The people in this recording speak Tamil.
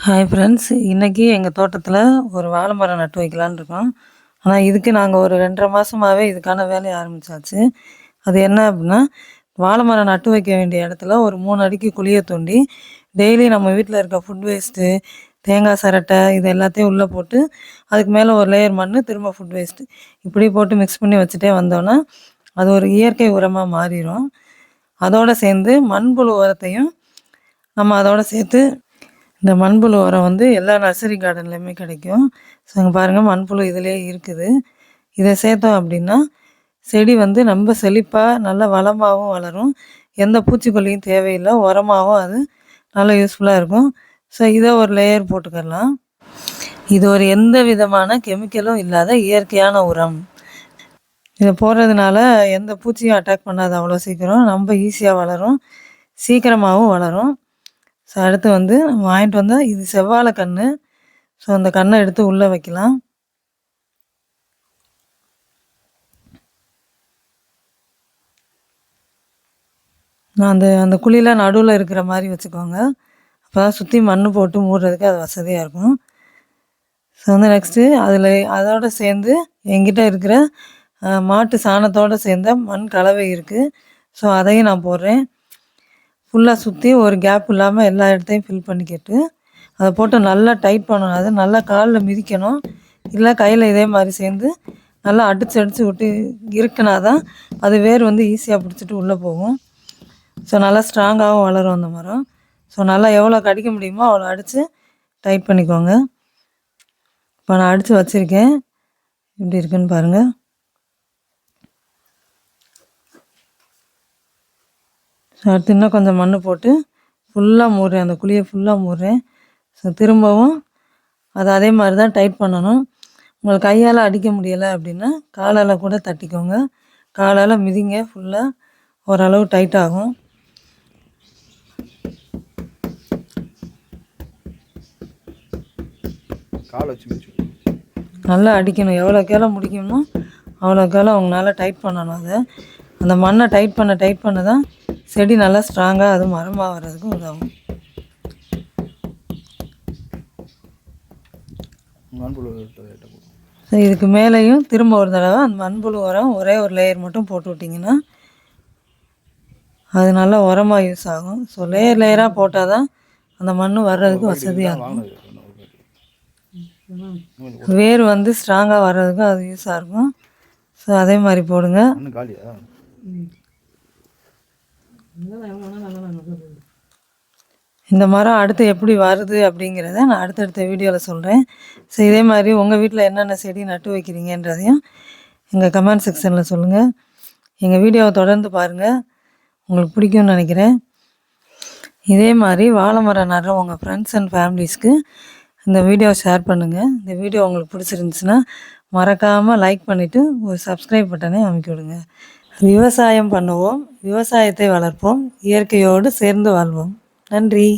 ஹாய் ஃப்ரெண்ட்ஸ் இன்றைக்கி எங்கள் தோட்டத்தில் ஒரு வாழை மரம் நட்டு வைக்கலான்னு இருக்கோம். ஆனால் இதுக்கு நாங்கள் ஒரு ரெண்டரை மாதமாகவே இதுக்கான வேலையை ஆரம்பித்தாச்சு அது என்ன அப்படின்னா வாழை மரம் நட்டு வைக்க வேண்டிய இடத்துல ஒரு மூணு அடிக்கு குழியை தோண்டி டெய்லி நம்ம வீட்டில் இருக்க ஃபுட் வேஸ்ட்டு தேங்காய் சரட்டை இது எல்லாத்தையும் உள்ளே போட்டு அதுக்கு மேலே ஒரு லேயர் மண் திரும்ப ஃபுட் வேஸ்ட்டு இப்படி போட்டு மிக்ஸ் பண்ணி வச்சுட்டே வந்தோன்னா அது ஒரு இயற்கை உரமாக மாறிடும் அதோடு சேர்ந்து மண்புழு உரத்தையும் நம்ம அதோடு சேர்த்து இந்த மண்புழு உரம் வந்து எல்லா நர்சரி கார்டன்லேயுமே கிடைக்கும். ஸோ இங்கே பாருங்கள் மண்புழு இதிலே இருக்குது. இதை சேர்த்தோம் அப்படின்னா செடி வந்து ரொம்ப செழிப்பாக நல்ல வளமாகவும் வளரும். எந்த பூச்சிக்கொல்லியும் தேவையில்லை. உரமாகவும் அது நல்லா யூஸ்ஃபுல்லாக இருக்கும். ஸோ இதை ஒரு லேயர் போட்டுக்கலாம். இது ஒரு எந்த விதமான கெமிக்கலும் இல்லாத இயற்கையான உரம். இதை போடுறதுனால எந்த பூச்சியும் அட்டாக் பண்ணாது அவ்வளோ சீக்கிரம். ரொம்ப ஈஸியாக வளரும். சீக்கிரமாகவும் வளரும். ஸோ அடுத்து வந்து வாங்கிட்டு வந்தால் இது செவ்வாழை கன்று ஸோ அந்த கண்ணை எடுத்து உள்ளே வைக்கலாம். நான் அந்த அந்த குழியில் நடுவில் இருக்கிற மாதிரி வச்சுக்கோங்க. அப்போ தான் சுற்றி மண் போட்டு மூடுறதுக்கு அது வசதியாக இருக்கும். ஸோ வந்து நெக்ஸ்ட்டு அதில் அதோடு சேர்ந்து எங்கிட்ட இருக்கிற மாட்டு சாணத்தோடு சேர்ந்த மண் கலவை இருக்குது ஸோ அதையும் நான் போடுறேன். ஃபுல்லாக சுற்றி ஒரு கேப் இல்லாமல் எல்லா இடத்தையும் ஃபில் பண்ணிக்கிட்டு அதை போட்டு நல்லா டைட் பண்ணணும். அது நல்லா காலில் மிதிக்கணும். இல்லை கையில் இதே மாதிரி சேர்ந்து நல்லா அடித்து அடித்து விட்டு இருக்குனா தான் அது வேர் வந்து ஈஸியாக பிடிச்சிட்டு உள்ளே போகும். ஸோ நல்லா ஸ்ட்ராங்காகவும் வளரும் அந்த மரம். ஸோ நல்லா எவ்வளோ கடிக்க முடியுமோ அவ்வளோ அடித்து டைட் பண்ணிக்கோங்க. இப்போ நான் அடித்து வச்சுருக்கேன். எப்படி இருக்குன்னு பாருங்கள் அடுத்து இன்னும் கொஞ்சம் மண் போட்டு ஃபுல்லாக மூடுறேன். அந்த குழியை ஃபுல்லாக மூடுறேன். ஸோ திரும்பவும் அதை அதே மாதிரி தான் டைட் பண்ணணும். உங்களுக்கு கையால் அடிக்க முடியலை அப்படின்னா காலால் கூட தட்டிக்கோங்க. காலால் மிதிங்க. ஃபுல்லாக ஓரளவு டைட் ஆகும். நல்லா அடிக்கணும். எவ்வளோக்கெவ்வளோ முடிக்கணுமோ அவ்வளோக்கெவ்வளோ அவங்களால டைட் பண்ணணும் அதை. அந்த மண்ணை டைட் பண்ண டைட் பண்ண தான் செடி நல்லா ஸ்ட்ராங்காக அது மரமாக வர்றதுக்கு உதவும். ஸோ இதுக்கு மேலேயும் திரும்ப ஒரு தடவை அந்த மண்புழு உரம் ஒரே ஒரு லேயர் மட்டும் போட்டு விட்டிங்கன்னா அது நல்லா உரமாக யூஸ் ஆகும். ஸோ லேயர் லேயராக போட்டால் தான் அந்த மண் வர்றதுக்கு வசதியாக இருக்கும். வேர் வந்து ஸ்ட்ராங்காக வர்றதுக்கு அது யூஸாக இருக்கும். ஸோ அதே மாதிரி போடுங்க. இந்த மரம் அடுத்து எப்படி வருது அப்படிங்கிறத நான் அடுத்தடுத்த வீடியோவில் சொல்கிறேன் ஸோ இதே மாதிரி உங்கள் வீட்டில் என்னென்ன செடி நட்டு வைக்கிறீங்கன்றதையும் எங்கள் கமெண்ட் செக்ஷனில் சொல்லுங்கள் எங்கள் வீடியோவை தொடர்ந்து பாருங்கள் உங்களுக்கு பிடிக்கும்னு நினைக்கிறேன். இதே மாதிரி வாழை மரம் நடுற உங்கள் ஃப்ரெண்ட்ஸ் அண்ட் ஃபேமிலிஸ்க்கு இந்த வீடியோவை ஷேர் பண்ணுங்கள் இந்த வீடியோ உங்களுக்கு பிடிச்சிருந்துச்சுன்னா மறக்காமல் லைக் பண்ணிவிட்டு ஒரு சப்ஸ்கிரைப் பட்டனே அமைக்கி விடுங்க. விவசாயம் பண்ணுவோம் விவசாயத்தை வளர்ப்போம் இயற்கையோடு சேர்ந்து வாழ்வோம். நன்றி.